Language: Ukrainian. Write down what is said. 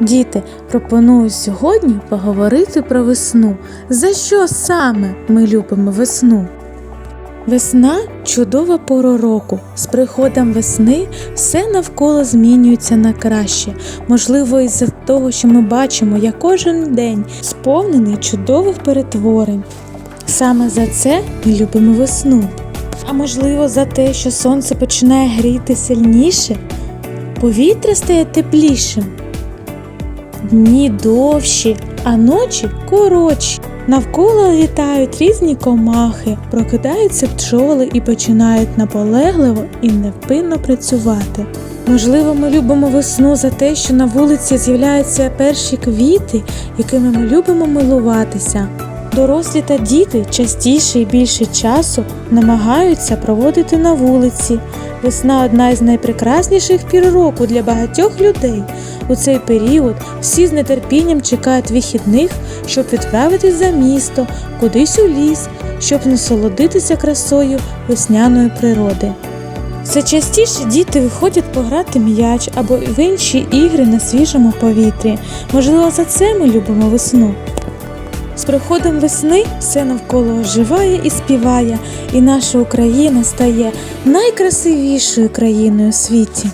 Діти, пропоную сьогодні поговорити про весну. За що саме ми любимо весну? Весна чудова пора року. З приходом весни все навколо змінюється на краще. Можливо, із-за того, що ми бачимо, як кожен день сповнений чудових перетворень. Саме за це ми любимо весну. А можливо, за те, що сонце починає гріти сильніше, повітря стає теплішим. Дні довші, а ночі коротші. Навколо літають різні комахи, прокидаються пчоли і починають наполегливо і невпинно працювати. Можливо, ми любимо весну за те, що на вулиці з'являються перші квіти, якими ми любимо милуватися. Дорослі та діти частіше і більше часу намагаються проводити на вулиці. Весна одна із найпрекрасніших пір року для багатьох людей. У цей період всі з нетерпінням чекають вихідних, щоб відправитись за місто, кудись у ліс, щоб насолодитися красою весняної природи. Все частіше діти виходять пограти м'яч або в інші ігри на свіжому повітрі. Можливо, за це ми любимо весну. З приходом весни все навколо оживає і співає, і наша Україна стає найкрасивішою країною у світі.